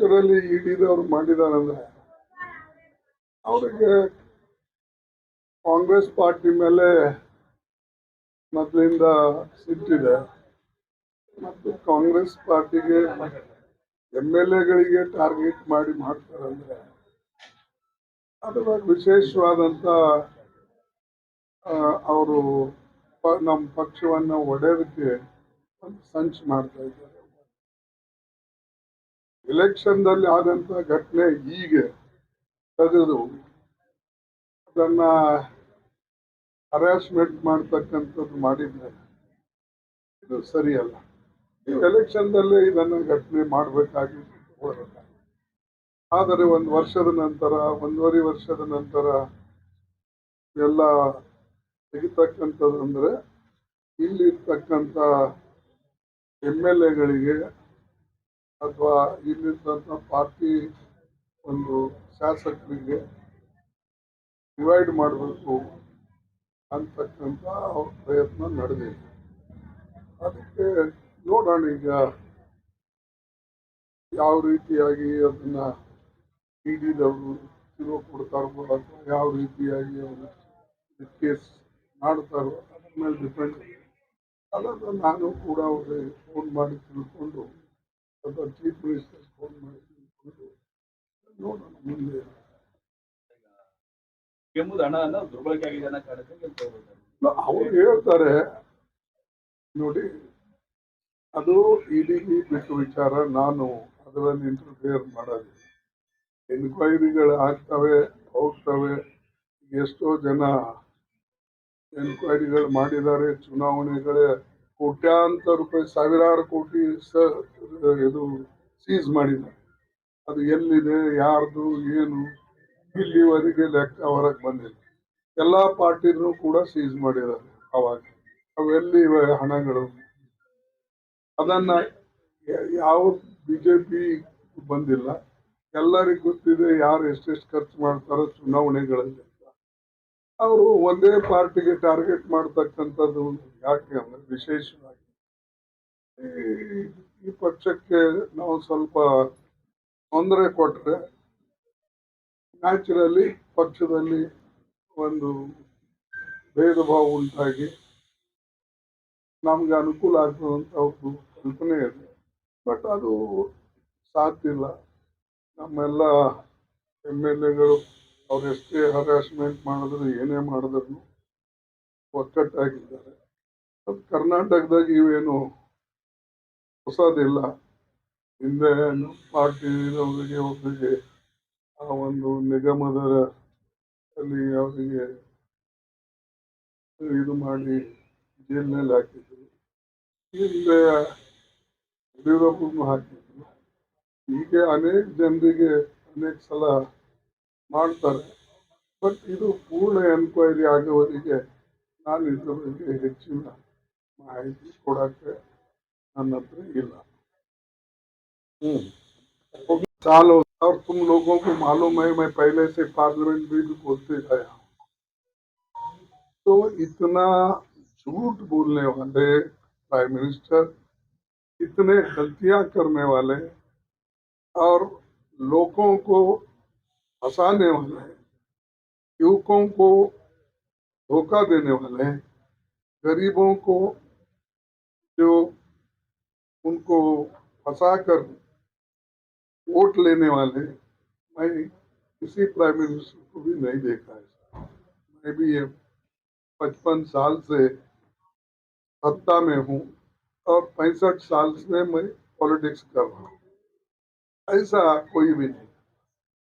Naturally ಇಡಿದವ್ರು ಮಾಡಿದಾರಂದ್ರೆ, ಅವರಿಗೆ Congress party ಮೇಲೆ ಮೊದಲಿಂದ ಸಿಟ್ಟಿದೆ. ಮತ್ತು ಕಾಂಗ್ರೆಸ್ ಪಾರ್ಟಿಗೆ ಎಂ ಎಲ್ ಎಗಳಿಗೆ ಟಾರ್ಗೆಟ್ ಮಾಡಿ ಮಾಡ್ತಾರಂದ್ರೆ ಅದರ ವಿಶೇಷವಾದಂತ ಅವರು ನಮ್ಮ ಪಕ್ಷವನ್ನು ಒಡೆಯೋದಕ್ಕೆ ಒಂದು ಸಂಚು ಮಾಡ್ತಾ ಇದ್ದಾರೆ. ಎಲೆಕ್ಷನ್ದಲ್ಲಿ ಆದಂಥ ಘಟನೆ ಹೀಗೆ. ತೆಗೆದು ಅದನ್ನ ಹರಾಸ್ಮೆಂಟ್ ಮಾಡ್ತಕ್ಕಂಥದ್ದು ಮಾಡಿದ್ರೆ ಇದು ಸರಿಯಲ್ಲ. ಎಲೆಕ್ಷನ್ದಲ್ಲೇ ಇದನ್ನು ಘಟನೆ ಮಾಡಬೇಕಾಗಿತ್ತು ಆದರೆ ಒಂದು ವರ್ಷದ ನಂತರ, ಒಂದೂವರೆ ವರ್ಷದ ನಂತರ ಎಲ್ಲ ತೆಗಿತಕ್ಕಂಥದ್ದು ಅಂದರೆ ಇಲ್ಲಿರ್ತಕ್ಕಂಥ ಎಂ ಎಲ್ ಎಗಳಿಗೆ ಅಥವಾ ಇಲ್ಲಿದ್ದಂಥ ಪಾರ್ಟಿ ಒಂದು ಶಾಸಕರಿಗೆ ಡಿವೈಡ್ ಮಾಡಬೇಕು ಅಂತಕ್ಕಂಥ ಪ್ರಯತ್ನ ನಡೆದಿದೆ. ಅದಕ್ಕೆ ನೋಡೋಣ ಈಗ ಯಾವ ರೀತಿಯಾಗಿ ಅದನ್ನ ಇಡಿದವರು ತಿರುವು ಕೊಡ್ತಾರೋ ಅಥವಾ ಯಾವ ರೀತಿಯಾಗಿ ಅವರು ಕೇಸ್ ಮಾಡ್ತಾರೋ ಅದ್ರ ಮೇಲೆ ಡಿಪೆಂಡ್. ಅದನ್ನು ನಾನು ಕೂಡ ಅವ್ರಿಗೆ ಫೋನ್ ಮಾಡಿ ತಿಳ್ಕೊಂಡು ಅಥವಾ ಚೀಫ್ ಮಿನಿಸ್ಟರ್ ಫೋನ್ ಮಾಡಿ ತಿಳ್ಕೊಂಡು ನೋಡೋಣ ಮುಂದೆ. ಕೆಮ್ಮುದು ಹಣನ ದುರ್ಬಳಕೆ ಆಗಿದೆ ಅನ್ನೋ ಕಾರಣಕ್ಕೆ ಗೆಲ್ತಾ ಅವ್ರು ಹೇಳ್ತಾರೆ ನೋಡಿ ಅದು ಇಡಿಗೆ ಬಿಟ್ಟು ವಿಚಾರ ನಾನು ಅದರಲ್ಲಿ ಇಂಟರ್ಫಿಯರ್ ಮಾಡೋದು ಎನ್ಕ್ವೈರಿಗಳು ಆಗ್ತವೆ ಹೋಗ್ತವೆ. ಎಷ್ಟೋ ಜನ ಎನ್ಕ್ವೈರಿಗಳು ಮಾಡಿದ್ದಾರೆ ಚುನಾವಣೆಗಳೇ ಕೋಟ್ಯಾಂತರ ರೂಪಾಯಿ, ಸಾವಿರಾರು ಕೋಟಿ ಸ ಇದು ಸೀಸ್ ಮಾಡಿದ್ದಾರೆ. ಅದು ಎಲ್ಲಿದೆ, ಯಾರ್ದು, ಏನು, ಇಲ್ಲಿವರೆಗೆ ಲೆಕ್ಕ ಹೊರಗೆ ಬಂದಿಲ್ಲ. ಎಲ್ಲ ಪಾರ್ಟಿನೂ ಕೂಡ ಸೀಸ್ ಮಾಡಿದ್ದಾರೆ ಅವಾಗ. ಅವೆಲ್ಲಿ ಹಣಗಳು? ಅದನ್ನ ಯಾವ ಬಿಜೆಪಿ ಬಂದಿಲ್ಲ. ಎಲ್ಲರಿಗೂ ಗೊತ್ತಿದೆ ಯಾರು ಎಷ್ಟೆಷ್ಟು ಖರ್ಚು ಮಾಡ್ತಾರೋ ಚುನಾವಣೆಗಳಲ್ಲಿ. ಅವರು ಒಂದೇ ಪಾರ್ಟಿಗೆ ಟಾರ್ಗೆಟ್ ಮಾಡ್ತಕ್ಕಂಥದ್ದು ಯಾಕೆ ಅಂದ್ರೆ ವಿಶೇಷವಾಗಿ ಈ- ಪಕ್ಷಕ್ಕೆ ನಾವು ಸ್ವಲ್ಪ ತೊಂದರೆ ಕೊಟ್ಟರೆ ನ್ಯಾಚುರಲಿ ಪಕ್ಷದಲ್ಲಿ ಒಂದು ಭೇದ ಭಾವ ಉಂಟಾಗಿ ನಮ್ಗೆ ಅನುಕೂಲ ಆಗ್ತದಂತ ಒಂದು ಕಲ್ಪನೆ ಇದೆ. ಬಟ್ ಅದು ಸಾಧ್ಯ ಇಲ್ಲ. ನಮ್ಮೆಲ್ಲ ಎಂ ಎಲ್ ಎಗಳು ಅವ್ರು ಎಷ್ಟೇ ಹರಾಸ್ಮೆಂಟ್ ಮಾಡಿದ್ರು, ಏನೇ ಮಾಡಿದ್ರು ಒಕ್ಕಟ್ಟಾಗಿದ್ದಾರೆ. ಅದು ಕರ್ನಾಟಕದಾಗ ಇವೇನು ಹೊಸದಿಲ್ಲ. ಹಿಂದೆ ನಮ್ಮ ಪಾರ್ಟಿ ಅವರಿಗೆ ಒಬ್ಬರಿಗೆ ಆ ಒಂದು ನಿಗಮದ ಅಲ್ಲಿ ಅವರಿಗೆ ಇದು ಮಾಡಿ ಜೈಲಿನಲ್ಲಿ ಹಾಕಿದ್ರು. ಹಿಂದೆ ಯಡಿಯೂರಪ್ಪನು ಹಾಕಿದ್ರು. ಹೀಗೆ ಅನೇಕ ಜನರಿಗೆ ಅನೇಕ ಸಲ ಮಾಡ್ತಾರೆ ಬಟ್ ಇದು ಪೂರ್ಣ ಎನ್ಕ್ವೈರಿ ಆಗೋವರೆಗೆ ನಾನು ಇದ್ರ ಬಗ್ಗೆ ಹೆಚ್ಚಿನ ಮಾಹಿತಿ ಕೊಡಕ್ಕೆ ನನ್ನ ಹತ್ರ ಇಲ್ಲ साल हो और तुम लोगों को मालूम है मैं पहले से पार्लियामेंट में भी बोलते आया हूं। तो इतना झूठ बोलने वाले प्राइम मिनिस्टर इतने गलतियां करने वाले और लोगों को फंसाने वाले हैं। युवकों को धोखा देने वाले हैं। गरीबों को जो उनको फंसा कर वोट लेने वाले मैं किसी प्राइम मिनिस्टर को भी नहीं देखा है। मैं भी ये पचपन साल से सत्ता में हूँ और पैंसठ साल से मैं पॉलिटिक्स कर रहा हूँ। ऐसा कोई भी नहीं।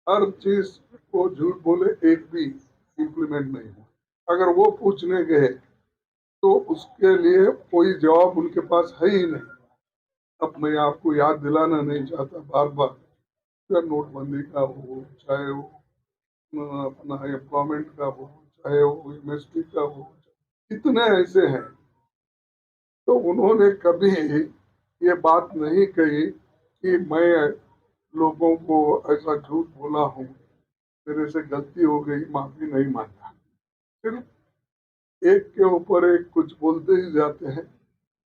हर चीज़ को झूठ बोले, एक भी इम्प्लीमेंट नहीं हुआ। अगर वो पूछने गए तो उसके लिए कोई जवाब उनके पास है ही नहीं। अब मैं आपको याद दिलाना नहीं चाहता बार बार चाहे नोटबंदी का हो, चाहे वो अपना एम्प्लॉयमेंट का हो, चाहे वो एमएसपी का हो, इतने ऐसे हैं। तो उन्होंने कभी ये बात नहीं कही कि मैं लोगों को ऐसा झूठ बोला हूँ मेरे से गलती हो गई माफ़ी नहीं मांगा। सिर्फ़ एक के ऊपर एक कुछ बोलते ही जाते हैं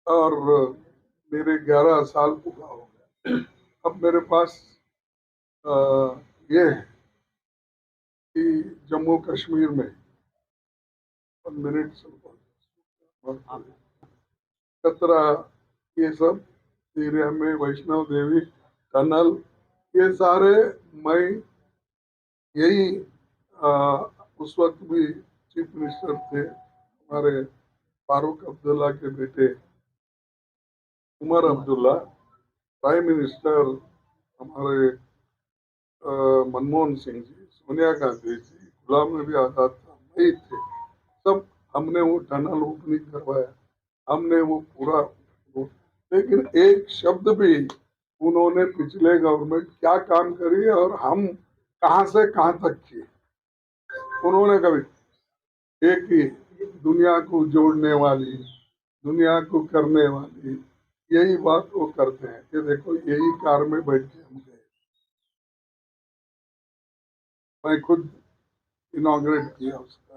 और मेरे ग्यारह साल पूरा हो गया अब मेरे पास अ, ये है कि जम्मू कश्मीर में वन मिनट कतरा ये सब एरिया में वैष्णव देवी टनल ये सारे मैं यही अ, उस वक्त भी चीफ मिनिस्टर थे हमारे फारूक अब्दुल्ला के बेटे उमर अब्दुल्ला प्राइम मिनिस्टर हमारे मनमोहन सिंह जी सोनिया गांधी जी गुलाम नबी आज़ाद साहब नहीं थे सब हमने वो टनल ओपनिंग करवाया हमने वो पूरा लेकिन एक शब्द भी उन्होंने पिछले गवर्नमेंट क्या काम करी और हम कहाँ से कहाँ तक किए? उन्होंने कभी एक ही दुनिया को जोड़ने वाली, दुनिया को करने वाली, यही बात वो करते हैं कि देखो यही कार में बैठ के हम गए। मैं खुद इनाग्रेट किया उसका।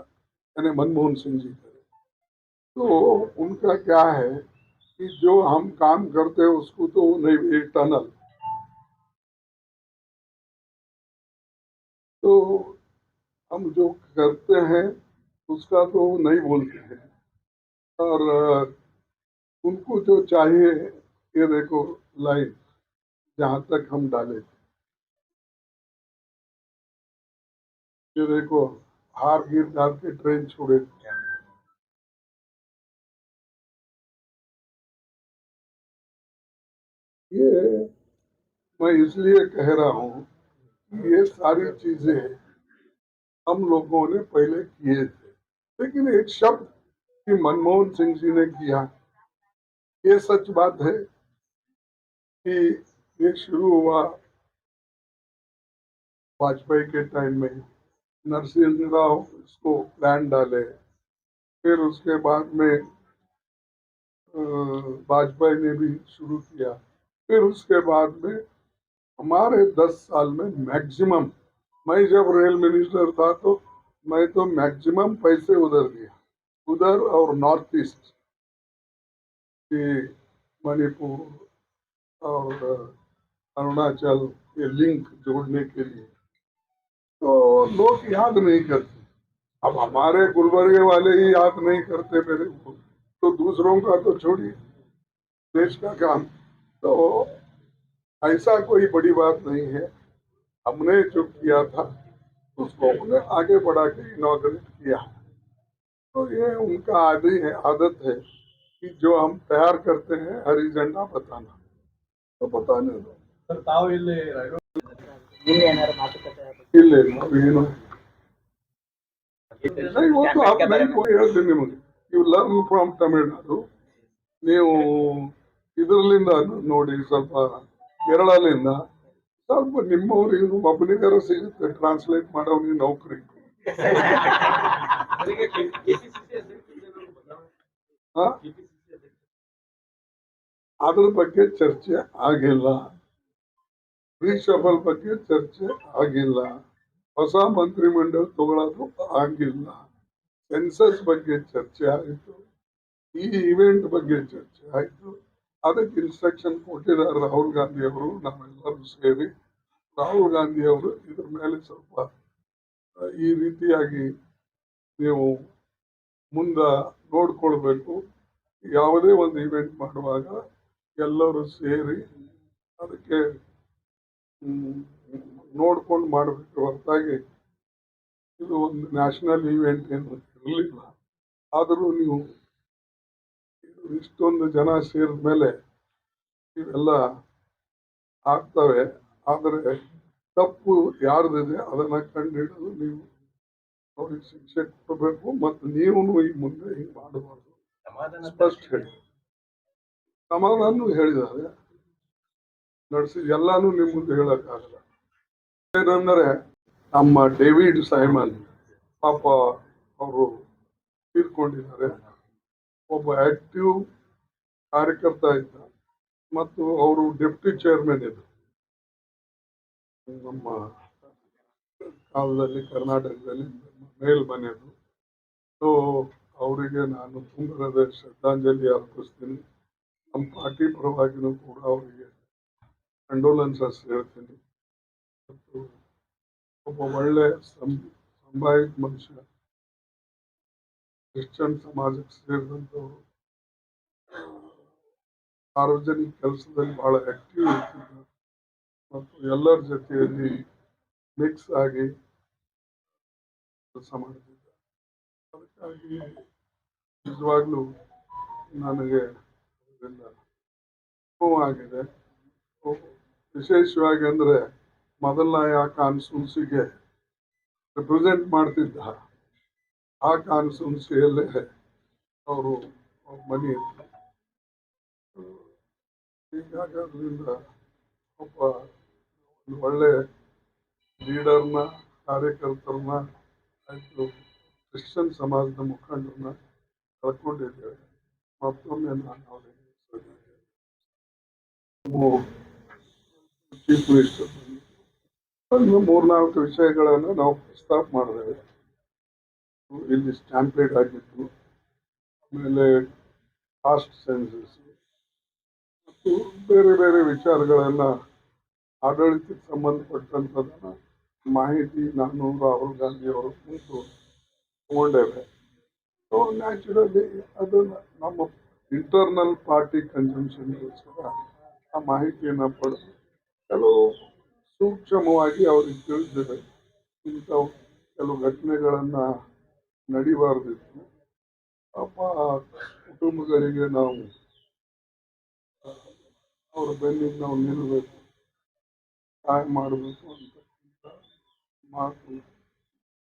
यानी मनमोहन सिंह जी करे तो उनका क्या है कि जो हम काम करते हैं, उसको तो नहीं एक टनल। तो हम जो करते हैं, उसका तो नहीं बोलते हैं। और उनको जो चाहिए, ये देखो, लाइन, जहाँ तक हम डाले। ये देखो हार गिर डाल के ट्रेन छोड़े। ये मैं इसलिए कह रहा हूँ ये सारी चीज़ें हम लोगों ने पहले किए थे। लेकिन एक शब्द कि मनमोहन सिंह जी ने किया। ये सच बात है कि ये शुरू हुआ वाजपेयी के टाइम में। नरसिंह राव इसको प्लान डाले। फिर उसके बाद में वाजपेयी ने भी शुरू किया। फिर उसके बाद में हमारे दस साल में मैक्सिमम, मैं जब रेल मिनिस्टर था तो मैं तो मैक्सिमम पैसे उधर दिया उधर और नॉर्थ ईस्ट। मणिपुर और अरुणाचल के लिंक जोड़ने के लिए। तो लोग याद नहीं करते। अब हमारे गुलबर्गे वाले ही याद नहीं करते मेरे को। तो दूसरों का तो छोड़िए। देश का काम। तो ऐसा कोई बड़ी बात नहीं है। हमने जो किया था उसको हमने आगे बढ़ा के इनोग्रेट किया। तो ये उनका आदि है आदत है कि जो हम तैयार करते हैं हर एजेंडा बताना। तो बताने दो। नहीं वो तो आप नहीं यू लर्न फ्रॉम तमिलनाडु ನೀವು ಇದರಲ್ಲಿಂದ ನೋಡಿ ಸ್ವಲ್ಪ ಕೇರಳದಿಂದ ಸ್ವಲ್ಪ ನಿಮ್ಮವ್ರಿಗೆ ಒಬ್ಬನಿಗಾರ ಸಿಗುತ್ತೆ ಟ್ರಾನ್ಸ್ಲೇಟ್ ಮಾಡೋನಿಗೆ ನೌಕರಿ. ಅದ್ರ ಬಗ್ಗೆ ಚರ್ಚೆ ಆಗಿಲ್ಲ. ರೀಶಫಲ್ ಬಗ್ಗೆ ಚರ್ಚೆ ಆಗಿಲ್ಲ. ಹೊಸ ಮಂತ್ರಿಮಂಡಲ ತಗೊಳ್ಳೋದು ಆಗಿಲ್ಲ. ಸೆನ್ಸಸ್ ಬಗ್ಗೆ ಚರ್ಚೆ ಆಯಿತು. ಈ ಇವೆಂಟ್ ಬಗ್ಗೆ ಚರ್ಚೆ ಆಯಿತು. ಅದಕ್ಕೆ ಇನ್ಸ್ಟ್ರಕ್ಷನ್ ಕೊಟ್ಟಿದ್ದಾರೆ ರಾಹುಲ್ ಗಾಂಧಿ ಅವರು ನಾವೆಲ್ಲರೂ ಸೇರಿ. ರಾಹುಲ್ ಗಾಂಧಿ ಅವರು ಇದ್ರ ಮೇಲೆ ಸ್ವಲ್ಪ ಈ ರೀತಿಯಾಗಿ ನೀವು ಮುಂದ ನೋಡ್ಕೊಳ್ಬೇಕು. ಯಾವುದೇ ಒಂದು ಇವೆಂಟ್ ಮಾಡುವಾಗ ಎಲ್ಲರೂ ಸೇರಿ ಅದಕ್ಕೆ ನೋಡ್ಕೊಂಡು ಮಾಡಬೇಕು ಹೊರತಾಗಿ. ಇದು ಒಂದು ನ್ಯಾಷನಲ್ ಇವೆಂಟ್ ಏನು ಇರಲಿಲ್ಲ. ಆದರೂ ನೀವು ಇಷ್ಟೊಂದು ಜನ ಸೇರಿದ ಮೇಲೆ ಇವೆಲ್ಲ ಆಗ್ತವೆ. ಆದರೆ ತಪ್ಪು ಯಾರ್ದಿದೆ ಅದನ್ನ ಕಂಡುಹಿಡಿದು ನೀವು ಅವ್ರಿಗೆ ಶಿಕ್ಷೆ ಕೊಡಬೇಕು ಮತ್ತು ನೀವು ಈ ಮುಂದೆ ಹಿಂಗೆ ಮಾಡಬಾರ್ದು. ಸ್ಪಷ್ಟ ಹೇಳಿ. ಸಮಾಧಾನ ಹೇಳಿದ್ದಾರೆ. ನಡೆಸಿ ಎಲ್ಲಾನು ನಿಮ್ಮ ಮುಂದೆ ಹೇಳಕ್ಕಾಗಲ್ಲ. ಏನಂದರೆ ನಮ್ಮ ಡೇವಿಡ್ ಸೈಮನ್ ಪಾಪ ಅವರು ತೀರ್ಕೊಂಡಿದ್ದಾರೆ. ಒಬ್ಬ ಆಕ್ಟಿವ್ ಕಾರ್ಯಕರ್ತ ಇದ್ದ ಮತ್ತು ಅವರು ಡೆಪ್ಟಿ ಚೇರ್ಮನ್ ಇದ್ದರು ನಮ್ಮ ಕಾಲದಲ್ಲಿ ಕರ್ನಾಟಕದಲ್ಲಿ ಮೇಲ್ಮನೆಯದು. ಸೊ ಅವರಿಗೆ ನಾನು ತುಂಬದ ಶ್ರದ್ಧಾಂಜಲಿ ಅರ್ಪಿಸ್ತೀನಿ. ನಮ್ಮ ಪಾರ್ಟಿ ಪರವಾಗಿನೂ ಕೂಡ ಅವರಿಗೆ ಕಂಡೋಲೆನ್ಸಸ್ ಹೇಳ್ತೀನಿ. ಮತ್ತು ಒಬ್ಬ ಒಳ್ಳೆ ಸಂಭಾವಿತ ಮನುಷ್ಯ. ಕ್ರಿಶ್ಚಿಯನ್ ಸಮಾಜಕ್ಕೆ ಸೇರಿದಂತವರು, ಸಾರ್ವಜನಿಕ ಕೆಲಸದಲ್ಲಿ ಬಹಳ ಆಕ್ಟಿವ್ ಇರ್ತಿದ್ರು ಮತ್ತು ಎಲ್ಲರ ಜೊತೆಯಲ್ಲಿ ಮಿಕ್ಸ್ ಆಗಿ ಕೆಲಸ ಮಾಡ್ತಿದ್ದ. ಅದಕ್ಕಾಗಿ ನಿಜವಾಗ್ಲೂ ನನಗೆ ಆಗಿದೆ. ವಿಶೇಷವಾಗಿ ಅಂದರೆ ಮೊದಲನೇ ಆ ಕಾನ್ಸ್ಟಿಟ್ಯೂನ್ಸಿಗೆ ರೆಪ್ರೆಸೆಂಟ್ ಮಾಡ್ತಿದ್ದ. ಆ ಕಾನ್ಸ್ಟಿಟ್ಯೂನ್ಸಿಯಲ್ಲೇ ಅವರು ಮನೆ. ಹೀಗಾಗಿ ಒಬ್ಬ ಒಂದು ಒಳ್ಳೆ ಲೀಡರ್ನ, ಕಾರ್ಯಕರ್ತರನ್ನ ಆಯಿತು, ಕ್ರಿಶ್ಚಿಯನ್ ಸಮಾಜದ ಮುಖಂಡರನ್ನ ಕಳ್ಕೊಂಡಿದ್ದೇವೆ. ಮತ್ತೊಮ್ಮೆ ನಾನು ಅವರಿಗೆ ಚೀಫ್ ಮಿನಿಸ್ಟರ್ ಮೂರ್ನಾಲ್ಕು ವಿಷಯಗಳನ್ನು ನಾವು ಪ್ರಸ್ತಾಪ ಮಾಡಿದ್ದೇವೆ. ಇಲ್ಲಿ ಸ್ಟ್ಯಾಂಪ್ಲೇಟ್ ಆಗಿತ್ತು. ಆಮೇಲೆ ಕಾಸ್ಟ್ ಸೆನ್ಸಸ್ ಮತ್ತು ಬೇರೆ ಬೇರೆ ವಿಚಾರಗಳನ್ನು ಆಡಳಿತಕ್ಕೆ ಸಂಬಂಧಪಟ್ಟಂಥದ್ದನ್ನು ಮಾಹಿತಿ ನಾನು ರಾಹುಲ್ ಗಾಂಧಿ ಅವರು ಕುರಿತು ತಗೊಂಡೇವೆ. ಸೊ ನ್ಯಾಚುರಲಿ ಅದು ನಮ್ಮ ಇಂಟರ್ನಲ್ ಪಾರ್ಟಿ ಕನ್ಸಂಪ್ಷನ್ಗೋಸ್ಕರ ಆ ಮಾಹಿತಿಯನ್ನು ಪಡೆದು ಕೆಲವು ಸೂಕ್ಷ್ಮವಾಗಿ ಅವ್ರಿಗೆ ತಿಳಿದಿದೆ. ಇಂಥ ಕೆಲವು ಘಟನೆಗಳನ್ನು ನಡಿಬಾರ್ದಿತ್ತು ಅಪ್ಪ ಕುಟುಂಬಗಳಿಗೆ ನಾವು ಅವ್ರ ಬೆನ್ನಿಗೆ ನಾವು ನಿಲ್ಲಬೇಕು ಸಹಾಯ ಮಾಡಬೇಕು ಅಂತ ಮಾತು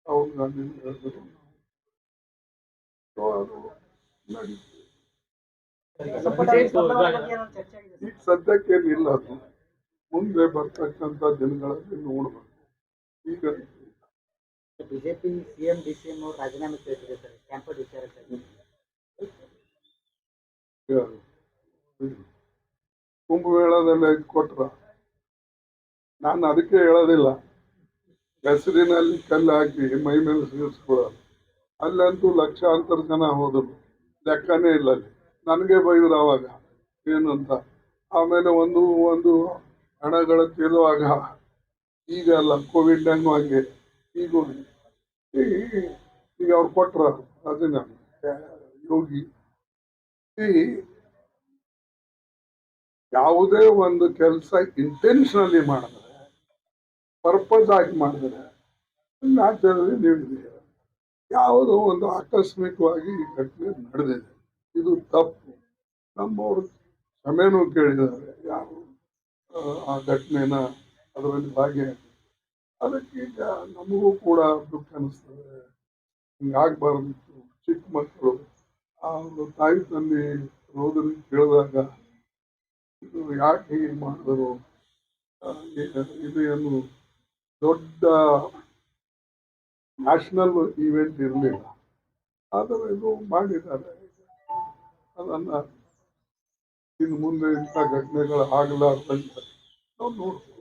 ರಾಹುಲ್ ಗಾಂಧಿ ಹೇಳಿದ್ರು. ಈಗ ಸದ್ಯಕ್ಕೇನಿಲ್ಲ ಅದು. ಮುಂದೆ ಬರ್ತಕ್ಕಂಥ ದಿನಗಳಲ್ಲಿ ನೋಡ್ಬೇಕು. ಈಗ BJP CM D C M ಅವರು ರಾಜೀನಾಮೆ ಕೇಳ್ತಿದೆ ಸರ್ ಕ್ಯಾಂಪಸ್ ವಿಚಾರ? ಇದು. ಕೊಟ್ರ? ನಾನು ಅದಕ್ಕೆ ಹೇಳೋದಿಲ್ಲ. ಹೆಸರಿನಲ್ಲಿ ಕಲ್ಲು ಹಾಕಿ ಮೈ ಮೇಲೆ ಸಿಗಿಸ್ಕೊಳ್ಳೋದು ಅಲ್ಲಂತೂ ಲಕ್ಷಾಂತರ ಜನ ಹೋದರು. ಲೆಕ್ಕನೇ ಇಲ್ಲ ಅಲ್ಲಿ. ನನಗೆ ಬೈದ್ರು ಅವಾಗ. ಏನು ಅಂತ. ಆಮೇಲೆ ಒಂದು ಒಂದು ಹಣಗಳ ಕೇಳುವಾಗ ಈಗ ಅಲ್ಲ, ಕೋವಿಡ್ ಹಂಗೆ. ಈಗ ಈಗ ಅವ್ರು ಕೊಟ್ರ ಅದನ್ನ ಯೋಗಿ. ಈ, ಯಾವುದೇ ಒಂದು ಕೆಲಸ ಇಂಟೆನ್ಷನಲಿ ಮಾಡಿದ್ರೆ ಪರ್ಪಸ್ ಆಗಿ ಮಾಡಿದ್ರೆ ನ್ಯಾಚುರಲಿ ನೀವು ಇದೀರ. ಯಾವುದೋ ಒಂದು ಆಕಸ್ಮಿಕವಾಗಿ ಈ ಘಟನೆ ನಡೆದಿದೆ. ಇದು ತಪ್ಪು. ನಮ್ಮವರು ಕ್ಷಮೆನೂ ಕೇಳಿದ್ದಾರೆ. ಯಾರು ಆ ಘಟನೆನ ಅದರಲ್ಲಿ ಭಾಗಿಯಾಗಿ ಅದಕ್ಕೀಗ ನಮಗೂ ಕೂಡ ದುಃಖ ಅನಿಸ್ತದೆ. ಹಿಂಗಾಗಬಾರ್ದಿತ್ತು ಚಿಕ್ಕ ಮಕ್ಕಳು. ಆ ಒಂದು ತಾಯಿ ತಂದೆ ರೋದನೆ ಕೇಳಿದಾಗ, ಇದು ಯಾಕೆ ಹೀಗೆ ಮಾಡಿದ್ರು? ಇದು- ಏನು ದೊಡ್ಡ ನ್ಯಾಷನಲ್ ಈವೆಂಟ್ ಇರಲಿಲ್ಲ. ಆದರೆ ಇದು ಮಾಡಿದ್ದಾರೆ. ಅದನ್ನು ಇನ್ನು ಮುಂದೆ ಇಂಥ ಘಟನೆಗಳು ಆಗಲಾರ್ದಂಗೆ ನಾವು ನೋಡ್ತೀವಿ